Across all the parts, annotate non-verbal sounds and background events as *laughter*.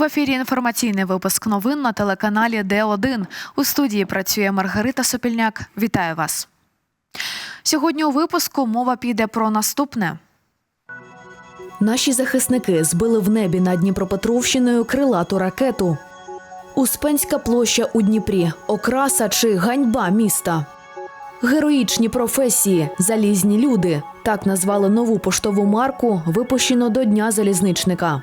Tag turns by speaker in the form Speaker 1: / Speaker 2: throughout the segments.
Speaker 1: В ефірі інформаційний випуск новин на телеканалі Д1. У студії працює Маргарита Сопільняк. Вітаю вас. Сьогодні у випуску мова піде про наступне.
Speaker 2: Наші захисники збили в небі над Дніпропетровщиною крилату ракету. Успенська площа у Дніпрі окраса чи ганьба міста. Героїчні професії, залізні люди. Так назвали нову поштову марку, випущену до Дня залізничника.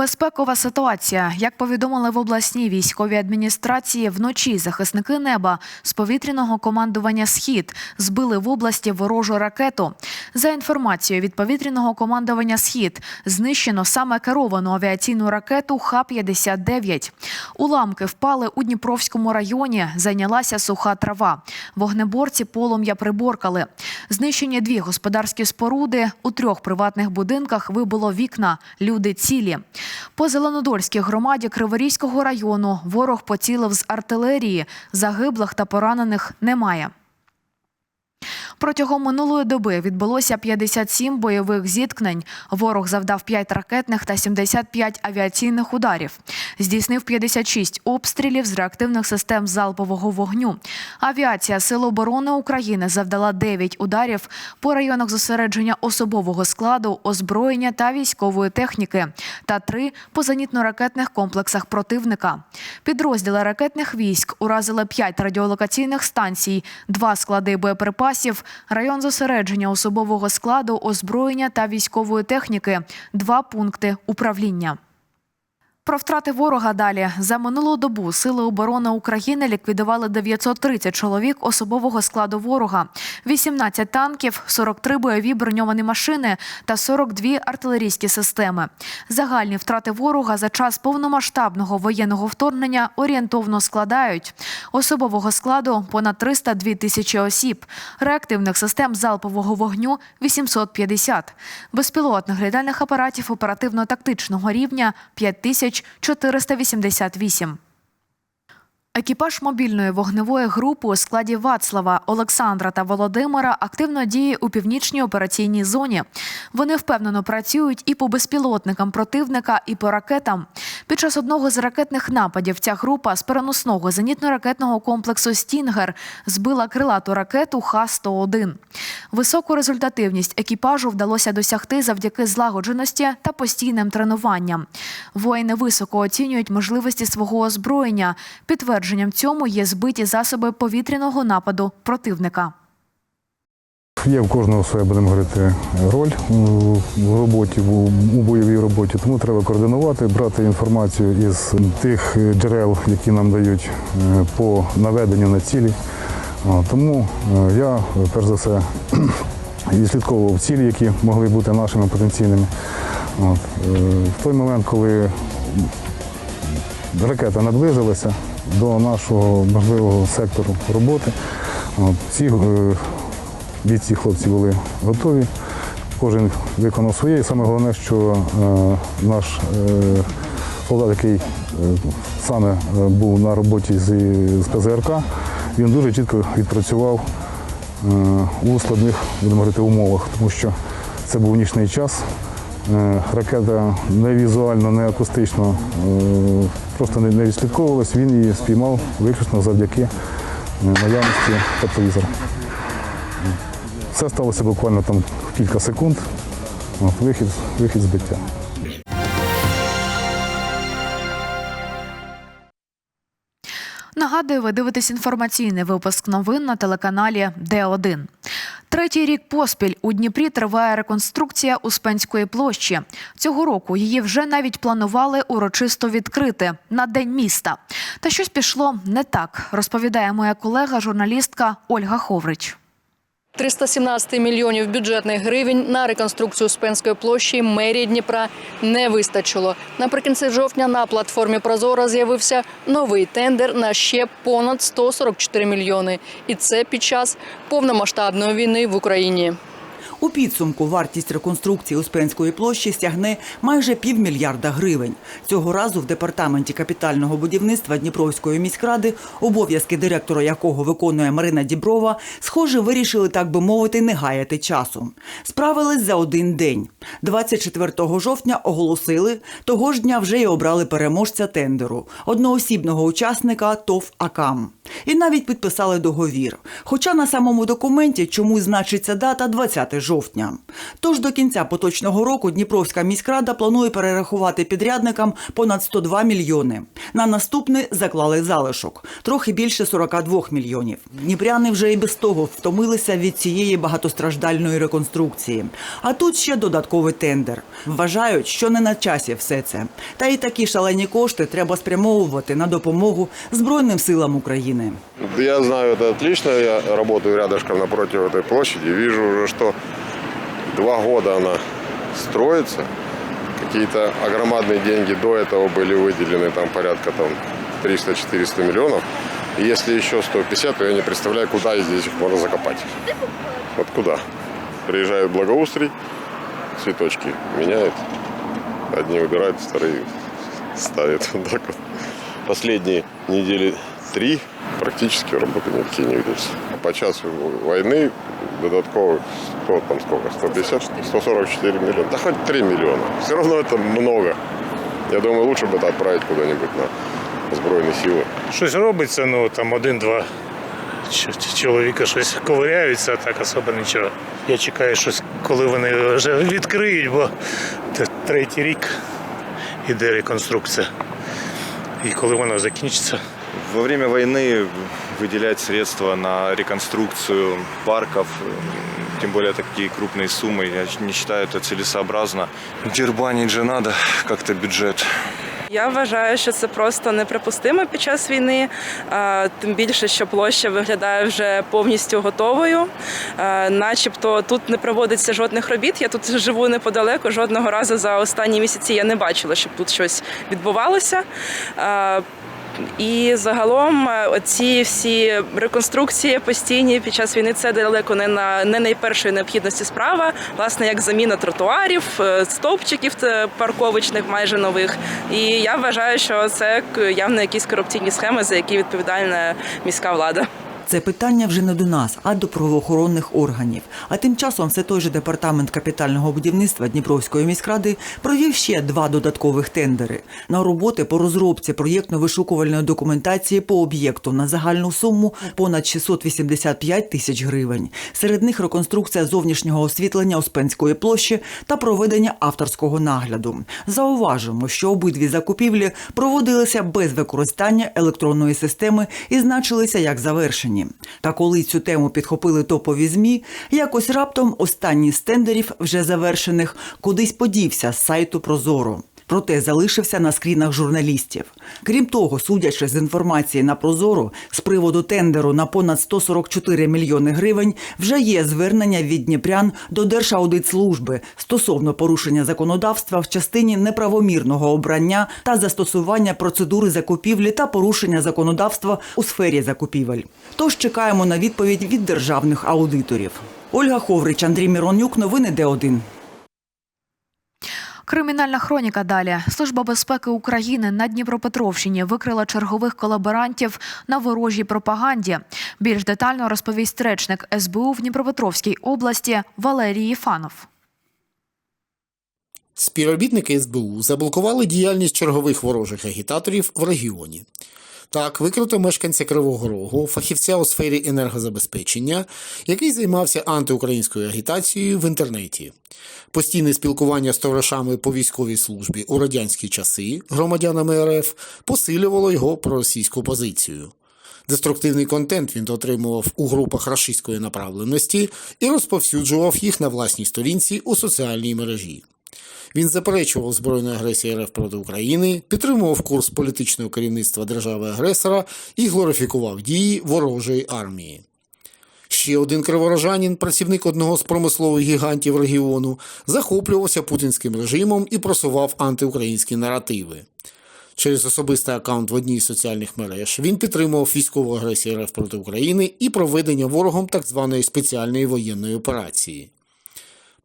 Speaker 1: Безпекова ситуація. Як повідомили в обласній військовій адміністрації, вночі захисники неба з повітряного командування Схід збили в області ворожу ракету. За інформацією від повітряного командування Схід знищено саме керовану авіаційну ракету Х-59. Уламки впали у Дніпровському районі. Зайнялася суха трава. Вогнеборці полум'я приборкали. Знищені дві господарські споруди. У трьох приватних будинках вибило вікна. Люди цілі. По Зеленодольській громаді Криворізького району ворог поцілив з артилерії. Загиблих та поранених немає. Протягом минулої доби відбулося 57 бойових зіткнень. Ворог завдав 5 ракетних та 75 авіаційних ударів. Здійснив 56 обстрілів з реактивних систем залпового вогню. Авіація Сил оборони України завдала 9 ударів по районах зосередження особового складу, озброєння та військової техніки та 3 по зенітно-ракетних комплексах противника. Підрозділи ракетних військ уразили 5 радіолокаційних станцій, 2 склади боєприпасів, район зосередження особового складу, озброєння та військової техніки, два пункти управління. Про втрати ворога далі за минулу добу сили оборони України ліквідували 930 чоловік особового складу ворога, 18 танків, 43 бойові броньовані машини та 42 артилерійські системи. Загальні втрати ворога за час повномасштабного воєнного вторгнення орієнтовно складають особового складу понад 302 тисячі осіб, реактивних систем залпового вогню 850, безпілотних літальних апаратів оперативно-тактичного рівня 5488. Екіпаж мобільної вогневої групи у складі Вацлава, Олександра та Володимира активно діє у північній операційній зоні. Вони впевнено працюють і по безпілотникам противника, і по ракетам. Під час одного з ракетних нападів ця група з переносного зенітно-ракетного комплексу Стінгер збила крилату ракету Х-101. Високу результативність екіпажу вдалося досягти завдяки злагодженості та постійним тренуванням. Воїни високо оцінюють можливості свого озброєння. Підтвердженням цьому є збиті засоби повітряного нападу противника.
Speaker 3: Є в кожного своя, будемо говорити, роль в роботі, у бойовій роботі. Тому треба координувати, брати інформацію із тих джерел, які нам дають е, по наведенню на цілі. Тому е, я, перш за все, *clears throat* відслідковував цілі, які могли бути нашими потенційними. От. е, В той момент, коли ракета наблизилася до нашого можливого сектору роботи, от, е, бійці хлопці були готові. Кожен виконав своє. І саме головне, що е, наш е, солдат, який е, саме е, був на роботі з, з ПЗРК, він дуже чітко відпрацював у складних будемо говорити, умовах, тому що це був нічний час. Ракета не візуально, не акустично просто не, відслідковувалась. Він її спіймав виключно завдяки наявності тепловізора. Все сталося буквально там кілька секунд. От, вихід, вихід збиття.
Speaker 1: Нагадую, ви дивитесь інформаційний випуск новин на телеканалі Д1. Третій рік поспіль у Дніпрі триває реконструкція Успенської площі. Цього року її вже навіть планували урочисто відкрити на день міста. Та щось пішло не так, розповідає моя колега, журналістка Ольга Ховрич.
Speaker 4: 317 мільйонів бюджетних гривень на реконструкцію Успенської площі мерії Дніпра не вистачило. Наприкінці жовтня на платформі Прозора з'явився новий тендер на ще понад 144 мільйони. І це під час повномасштабної війни в Україні.
Speaker 5: У підсумку вартість реконструкції Успенської площі стягне майже півмільярда гривень. Цього разу в департаменті капітального будівництва Дніпровської міськради, обов'язки директора якого виконує Марина Діброва, схоже, вирішили, так би мовити, не гаяти часу. Справились за один день. 24 жовтня оголосили, того ж дня вже й обрали переможця тендеру одноосібного учасника ТОВ АКАМ. І навіть підписали договір. Хоча на самому документі чомусь значиться дата 20 жовтня Тож до кінця поточного року Дніпровська міськрада планує перерахувати підрядникам понад 102 мільйони. На наступний заклали залишок трохи більше 42 мільйонів. Дніпряни вже і без того втомилися від цієї багатостраждальної реконструкції. А тут ще додатковий тендер. Вважають, що не на часі все це. Та і такі шалені кошти треба спрямовувати на допомогу Збройним силам України.
Speaker 6: Да Я знаю это отлично. Я работаю рядышком напротив этой площади. Вижу уже, что два года она строится. Какие-то огромадные деньги до этого были выделены, там порядка там 300-400 миллионов. И если еще 150, то я не представляю, куда здесь их можно закопать. Вот куда? Приезжают Благоустрий, цветочки меняют. Одни убирают, вторые ставят. Так вот. Последние недели три практически работы никакие не ведутся. По часу войны додатковых 100, там сколько, 150, 144 миллиона. Да хоть 3 миллиона. Все равно это много. Я думаю, лучше бы это отправить куда-нибудь на Збройні сили.
Speaker 7: Щось робиться, ну там один-два ч- ч- чоловіка щось ковиряються, а так особо нічого. Я чекаю, щось, коли вони вже відкриють, бо це третій рік іде реконструкція. І коли воно закінчиться,
Speaker 8: Во время войны выделять средства на реконструкцию парков, м, тем более такие крупные суммы, я не считаю это целесообразно. Дербанить же надо как-то бюджет.
Speaker 9: Я вважаю, що це просто неприпустимо під час війни. а, Тим більше, що площа виглядає вже повністю готовою. А, Начебто тут не проводиться жодних робіт. Я тут живу неподалеку. Жодного разу за останні місяці я не бачила, щоб тут щось відбувалося. і загалом е, ці всі реконструкції постійні під час війни це далеко не на не найпершої необхідності справа, власне, як заміна тротуарів, е, стовпчиків е, парковочних майже нових. І я вважаю, що це явно якісь корупційні схеми, за які відповідальна міська влада.
Speaker 5: Це питання вже не до нас, а до правоохоронних органів. А тим часом все той же департамент капітального будівництва Дніпровської міськради провів ще два додаткових тендери на роботи по розробці проєктно-вишукувальної документації по об'єкту на загальну суму понад 685 тисяч гривень. Серед них реконструкція зовнішнього освітлення Успенської площі та проведення авторського нагляду. Зауважимо, що обидві закупівлі проводилися без використання електронної системи і значилися як завершені. Та коли цю тему підхопили топові змі, якось раптом останній з тендерів, вже завершених, кудись подівся з сайту Прозоро. Проте залишився на скрінах журналістів. Крім того, судячи з інформації на Прозоро, з приводу тендеру на понад 144 мільйони гривень вже є звернення від Дніпрян до Держаудитслужби стосовно порушення законодавства в частині неправомірного обрання та застосування процедури закупівлі та порушення законодавства у сфері закупівель. Тож чекаємо на відповідь від державних аудиторів. Ольга Ховрич, Андрій Міронюк, новини Д1.
Speaker 1: Кримінальна хроніка далі. Служба безпеки України на Дніпропетровщині викрила чергових колаборантів на ворожій пропаганді. Більш детально розповість речник СБУ в Дніпропетровській області Валерій Єфанов.
Speaker 10: Співробітники СБУ заблокували діяльність чергових ворожих агітаторів в регіоні. Так, викрито мешканця Кривого Рогу, фахівця у сфері енергозабезпечення, який займався антиукраїнською агітацією в інтернеті. Постійне спілкування з товаришами по військовій службі у радянські часи громадянами РФ посилювало його проросійську позицію. Деструктивний контент він отримував у групах рашистської направленості і розповсюджував їх на власній сторінці у соціальній мережі. Він заперечував збройну агресію РФ проти України, підтримував курс політичного керівництва держави-агресора і глорифікував дії ворожої армії. Ще один криворожанин, працівник одного з промислових гігантів регіону, захоплювався путінським режимом і просував антиукраїнські наративи. Через особистий аккаунт в одній з соціальних мереж він підтримував військову агресію РФ проти України і проведення ворогом так званої спеціальної воєнної операції.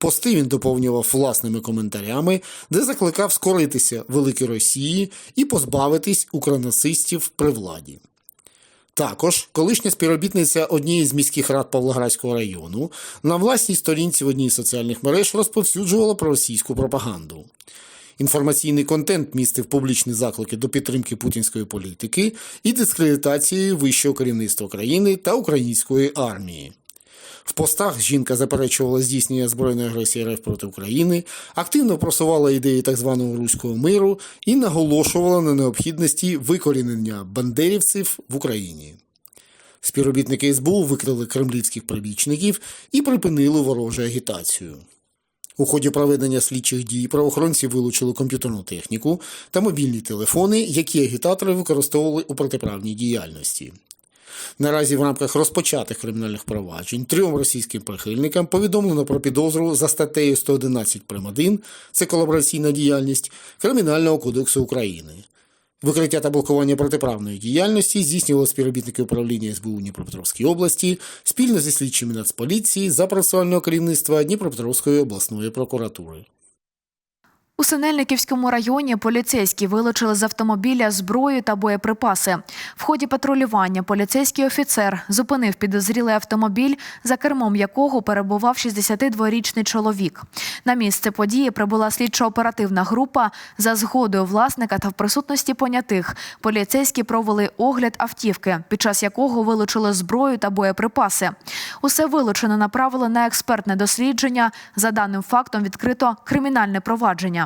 Speaker 10: Пости він доповнював власними коментарями, де закликав скоритися великій Росії і позбавитись укронацистів при владі. Також колишня співробітниця однієї з міських рад Павлоградського району на власній сторінці в одній з соціальних мереж розповсюджувала про російську пропаганду. Інформаційний контент містив публічні заклики до підтримки путінської політики і дискредитації вищого керівництва країни та української армії. В постах жінка заперечувала здійснення збройної агресії РФ проти України, активно просувала ідеї так званого руського миру і наголошувала на необхідності викорінення бандерівців в Україні. Співробітники СБУ викрили кремлівських прибічників і припинили ворожу агітацію. У ході проведення слідчих дій правоохоронці вилучили комп'ютерну техніку та мобільні телефони, які агітатори використовували у протиправній діяльності. Наразі в рамках розпочатих кримінальних проваджень трьом російським прихильникам повідомлено про підозру за статтею 111 прим. 1 – це колабораційна діяльність Кримінального кодексу України. Викриття та блокування протиправної діяльності здійснювали співробітники управління СБУ Дніпропетровській області спільно зі слідчими Нацполіції за процесуального керівництва Дніпропетровської обласної прокуратури.
Speaker 1: У Синельниківському районі поліцейські вилучили з автомобіля зброю та боєприпаси. В ході патрулювання поліцейський офіцер зупинив підозрілий автомобіль, за кермом якого перебував 62-річний чоловік. На місце події прибула слідчо-оперативна група. За згодою власника та в присутності понятих поліцейські провели огляд автівки, під час якого вилучили зброю та боєприпаси. Усе вилучено направили на експертне дослідження. За даним фактом відкрито кримінальне провадження.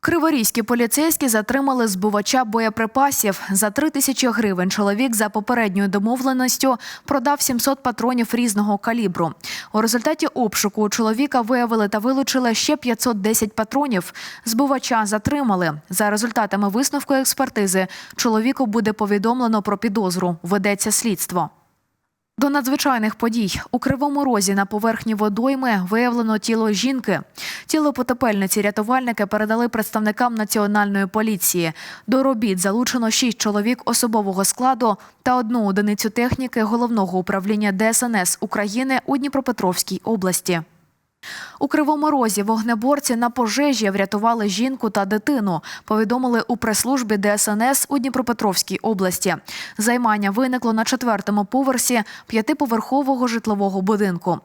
Speaker 1: Криворізькі поліцейські затримали збувача боєприпасів. За три тисячі гривень чоловік за попередньою домовленістю продав 700 патронів різного калібру. У результаті обшуку у чоловіка виявили та вилучили ще 510 патронів. Збувача затримали. За результатами висновку експертизи чоловіку буде повідомлено про підозру. Ведеться слідство. До надзвичайних подій у кривому розі на поверхні водойми виявлено тіло жінки. Тіло потопельниці рятувальники передали представникам національної поліції. До робіт залучено шість чоловік особового складу та одну одиницю техніки головного управління ДСНС України у Дніпропетровській області. У Кривому Розі вогнеборці на пожежі врятували жінку та дитину. Повідомили у прес-службі ДСНС у Дніпропетровській області. Займання виникло на четвертому поверсі п'ятиповерхового житлового будинку.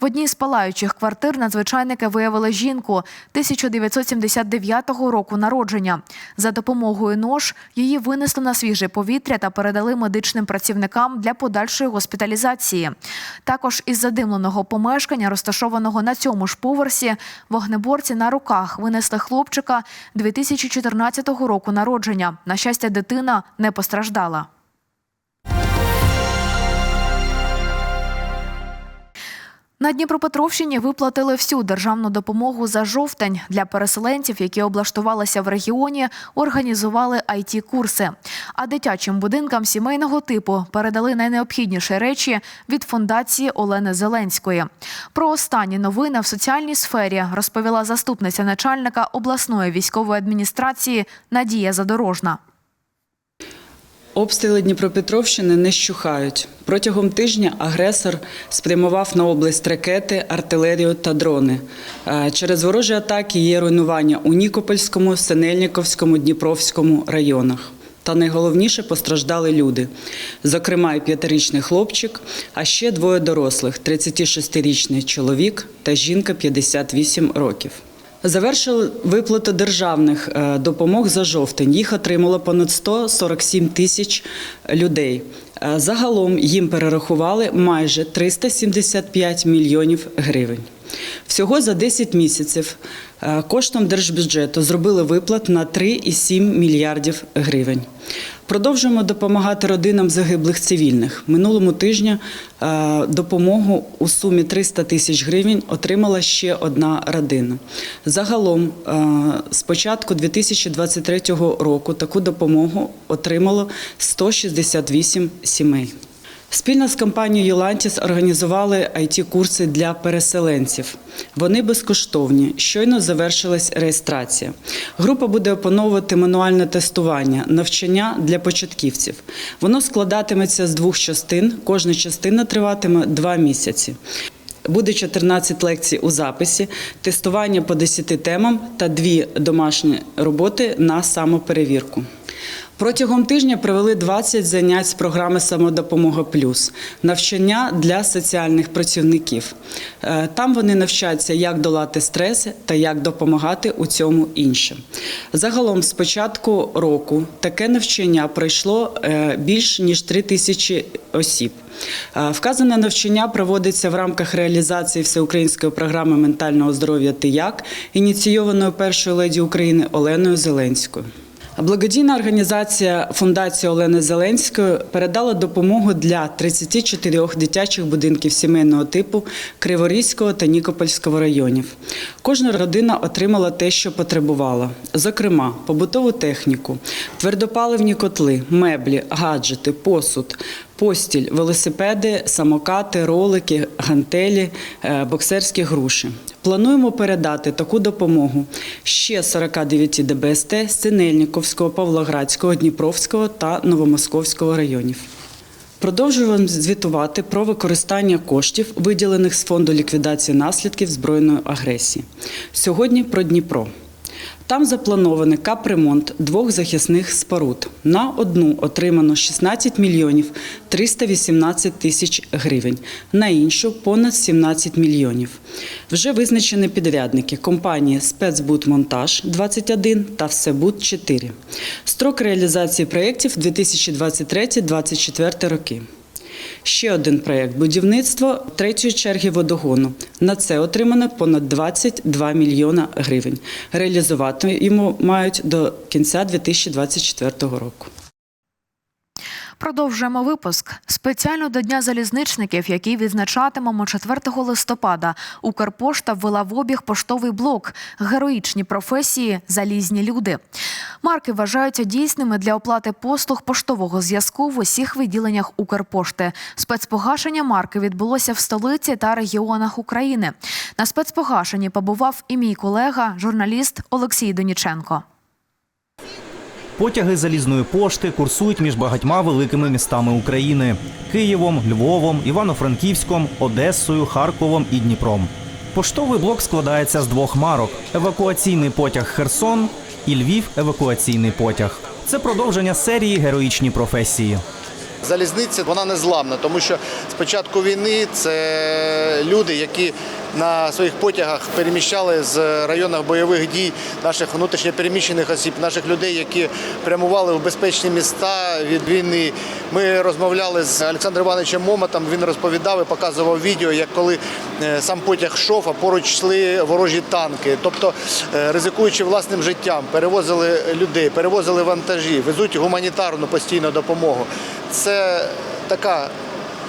Speaker 1: В одній з палаючих квартир надзвичайники виявили жінку 1979 року народження. За допомогою нож її винесли на свіже повітря та передали медичним працівникам для подальшої госпіталізації. Також із задимленого помешкання, розташованого на цьому ж поверсі, вогнеборці на руках винесли хлопчика 2014 року народження. На щастя, дитина не постраждала. На Дніпропетровщині виплатили всю державну допомогу за жовтень для переселенців, які облаштувалися в регіоні, організували it курси А дитячим будинкам сімейного типу передали найнеобхідніші речі від фундації Олени Зеленської. Про останні новини в соціальній сфері розповіла заступниця начальника обласної військової адміністрації Надія Задорожна.
Speaker 11: Обстріли Дніпропетровщини не щухають. Протягом тижня агресор спрямував на область ракети, артилерію та дрони. Е, Через ворожі атаки є руйнування у Нікопольському, Синельниковському, Дніпровському районах. Та найголовніше постраждали люди, зокрема, і п'ятирічний хлопчик, а ще двоє дорослих: 36-річний чоловік та жінка 58 років. Завершили виплату державних е, допомог за жовтень. Їх отримало понад 147 тисяч людей. Е, Загалом їм перерахували майже 375 мільйонів гривень. Всього за 10 місяців е, коштом держбюджету зробили виплат на 3,7 мільярдів гривень. Продовжуємо допомагати родинам загиблих цивільних. Минулому тижня е, допомогу у сумі 300 тисяч гривень отримала ще одна родина. Загалом е, з початку 2023 року таку допомогу отримало 168 сімей. Спільно з компанією Єлантіс організували it курси для переселенців. Вони безкоштовні. Щойно завершилась реєстрація. Група буде опановувати мануальне тестування, навчання для початківців. Воно складатиметься з двох частин. Кожна частина триватиме два місяці. Буде 14 лекцій у записі, тестування по 10 темам та дві домашні роботи на самоперевірку. Протягом тижня провели 20 занять з програми Самодопомога Плюс навчання для соціальних працівників. Е, Там вони навчаться, як долати стреси та як допомагати у цьому іншим. Загалом, з початку року, таке навчання пройшло е, більш ніж 3 тисячі осіб. Е, Вказане навчання проводиться в рамках реалізації всеукраїнської програми ментального здоров'я «Ти як», ініційованої першою леді України Оленою Зеленською. Благодійна організація Фундація Олени Зеленської передала допомогу для 34 дитячих будинків сімейного типу Криворізького та Нікопольського районів. Кожна родина отримала те, що потребувала, зокрема, побутову техніку, твердопаливні котли, меблі, гаджети, посуд. Постіль, велосипеди, самокати, ролики, гантелі, е, боксерські груші. Плануємо передати таку допомогу ще 49 ДБСТ з Синельниковського, Павлоградського, Дніпровського та Новомосковського районів. Продовжуємо звітувати про використання коштів, виділених з фонду ліквідації наслідків збройної агресії. Сьогодні про Дніпро. Там запланований капремонт двох захисних споруд. На одну отримано 16 мільйонів 318 тисяч гривень, на іншу понад 17 мільйонів. Вже визначені підрядники компанії Спецбудмонтаж 21 та Всебуд 4. Строк реалізації проєктів 2023-2024 роки. Ще один проєкт будівництво третьої черги водогону. На це отримано понад 22 мільйона гривень. Реалізувати йому мають до кінця 2024 року.
Speaker 1: Продовжуємо випуск. Спеціально до Дня залізничників, який відзначатимемо 4 листопада, Укрпошта ввела в обіг поштовий блок героїчні професії залізні люди. Марки вважаються дійсними для оплати послуг поштового зв'язку в усіх відділеннях Укрпошти. Спецпогашення марки відбулося в столиці та регіонах України. На спецпогашенні побував і мій колега, журналіст Олексій Доніченко.
Speaker 12: Потяги залізної пошти курсують між багатьма великими містами України: Києвом, Львовом, Івано-Франківськом, Одесою, Харковом і Дніпром. Поштовий блок складається з двох марок: евакуаційний потяг Херсон і Львів евакуаційний потяг. Це продовження серії героїчні професії.
Speaker 13: Залізниця вона незламна, тому що з початку війни це люди, які на своїх потягах переміщали з районів бойових дій наших внутрішньопереміщених осіб, наших людей, які прямували в безпечні міста від війни. Ми розмовляли з Олександром Івановичем Момотом. Він розповідав і показував відео, як коли е, сам потяг йшов, а поруч йшли ворожі танки. Тобто, е, ризикуючи власним життям, перевозили людей, перевозили вантажі, везуть гуманітарну постійну допомогу. Це така.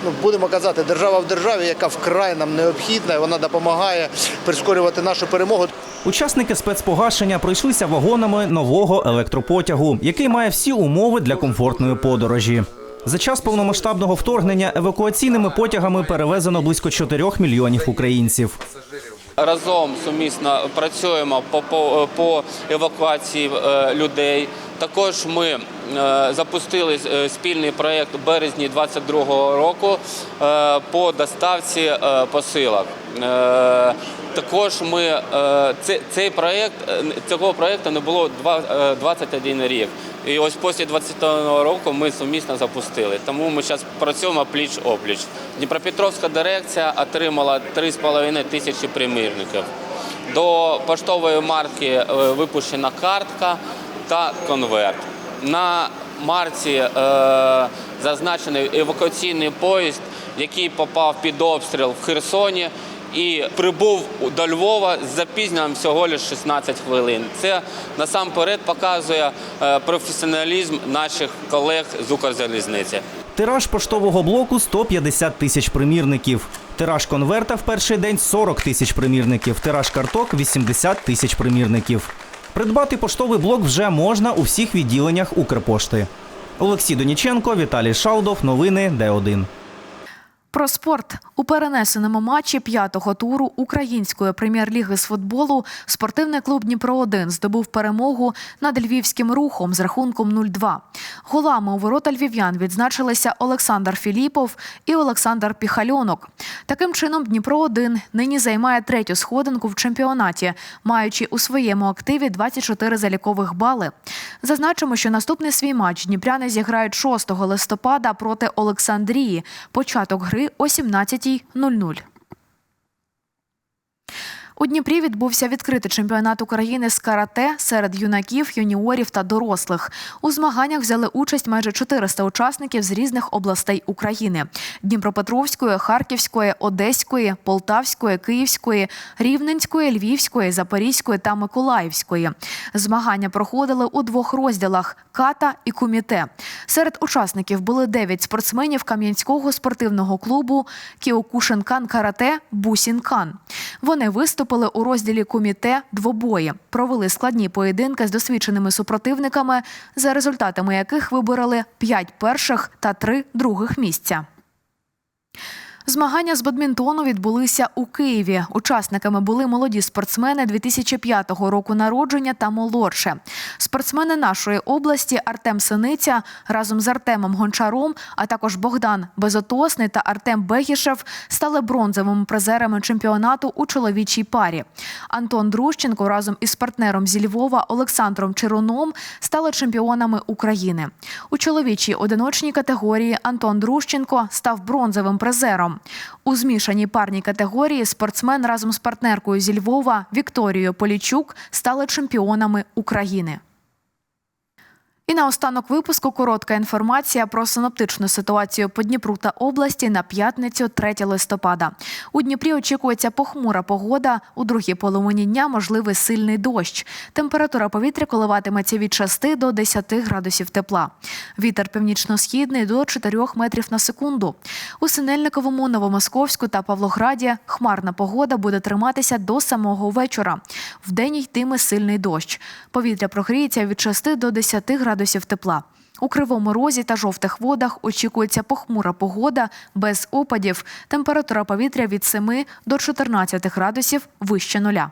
Speaker 13: Ну, будемо казати, держава в державі, яка вкрай нам необхідна, і вона допомагає прискорювати нашу перемогу.
Speaker 12: Учасники спецпогашення пройшлися вагонами нового електропотягу, який має всі умови для комфортної подорожі. За час повномасштабного вторгнення евакуаційними потягами перевезено близько 4 мільйонів українців.
Speaker 14: Разом сумісно працюємо по, по, по евакуації е, людей. Також ми е, запустили е, спільний проєкт у березні 2022 року по доставці посилок. Також ми е, цей, проєкт е, цього проєкту не було два- е, 21 рік. І ось після 20 року ми сумісно запустили. Тому ми зараз працюємо пліч опліч. Дніпропетровська дирекція отримала 3,5 тисячі примірників. До поштової марки випущена картка та конверт. На марці е, зазначений евакуаційний поїзд, який попав під обстріл в Херсоні і прибув до Львова з запізненням всього лише 16 хвилин. Це насамперед показує е, професіоналізм наших колег з Укрзалізниці.
Speaker 12: Тираж поштового блоку 150 тисяч примірників. Тираж конверта в перший день 40 тисяч примірників. Тираж карток 80 тисяч примірників. Придбати поштовий блок вже можна у всіх відділеннях Укрпошти. Олексій Доніченко, Віталій Шаудов. Новини Д1.
Speaker 1: Про спорт у перенесеному матчі п'ятого туру української прем'єр-ліги з футболу спортивний клуб Дніпро 1 здобув перемогу над львівським рухом з рахунком 0-2. Голами у ворота львів'ян відзначилися Олександр Філіпов і Олександр Піхальонок. Таким чином, Дніпро 1 нині займає третю сходинку в чемпіонаті, маючи у своєму активі 24 залікових бали. Зазначимо, що наступний свій матч дніпряни зіграють 6 листопада проти Олександрії. Початок гри о 17.00. У Дніпрі відбувся відкритий чемпіонат України з карате серед юнаків, юніорів та дорослих. У змаганнях взяли участь майже 400 учасників з різних областей України: Дніпропетровської, Харківської, Одеської, Полтавської, Київської, Рівненської, Львівської, Запорізької та Миколаївської. Змагання проходили у двох розділах ката і куміте. Серед учасників були 9 спортсменів Кам'янського спортивного клубу Кіокушинкан карате Бусінкан. Вони виступили у розділі Коміте двобої, провели складні поєдинки з досвідченими супротивниками, за результатами яких вибороли 5 перших та 3 других місця. Змагання з бадмінтону відбулися у Києві. Учасниками були молоді спортсмени 2005 року народження та молодше. Спортсмени нашої області Артем Синиця разом з Артемом Гончаром, а також Богдан Безотосний та Артем Бегішев стали бронзовими призерами чемпіонату у чоловічій парі. Антон Друщенко разом із партнером зі Львова Олександром Чируном стали чемпіонами України. У чоловічій одиночній категорії Антон Друщенко став бронзовим призером. У змішаній парній категорії спортсмен разом з партнеркою зі Львова Вікторією Полічук стали чемпіонами України. І наостанок випуску коротка інформація про синоптичну ситуацію по Дніпру та області на п'ятницю 3 листопада. У Дніпрі очікується похмура погода. У другій половині дня можливий сильний дощ. Температура повітря коливатиметься від 6 до 10 градусів тепла. Вітер північно-східний до 4 метрів на секунду. У Синельниковому, Новомосковську та Павлограді хмарна погода буде триматися до самого вечора. Вдень йтиме сильний дощ. Повітря прогріється від 6 до 10 градусів тепла. У Кривому Розі та жовтих водах очікується похмура погода без опадів. Температура повітря від 7 до 14 градусів вище нуля.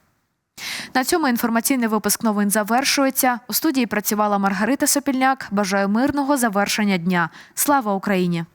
Speaker 1: На цьому інформаційний випуск новин завершується. У студії працювала Маргарита Сопільняк. Бажаю мирного завершення дня. Слава Україні!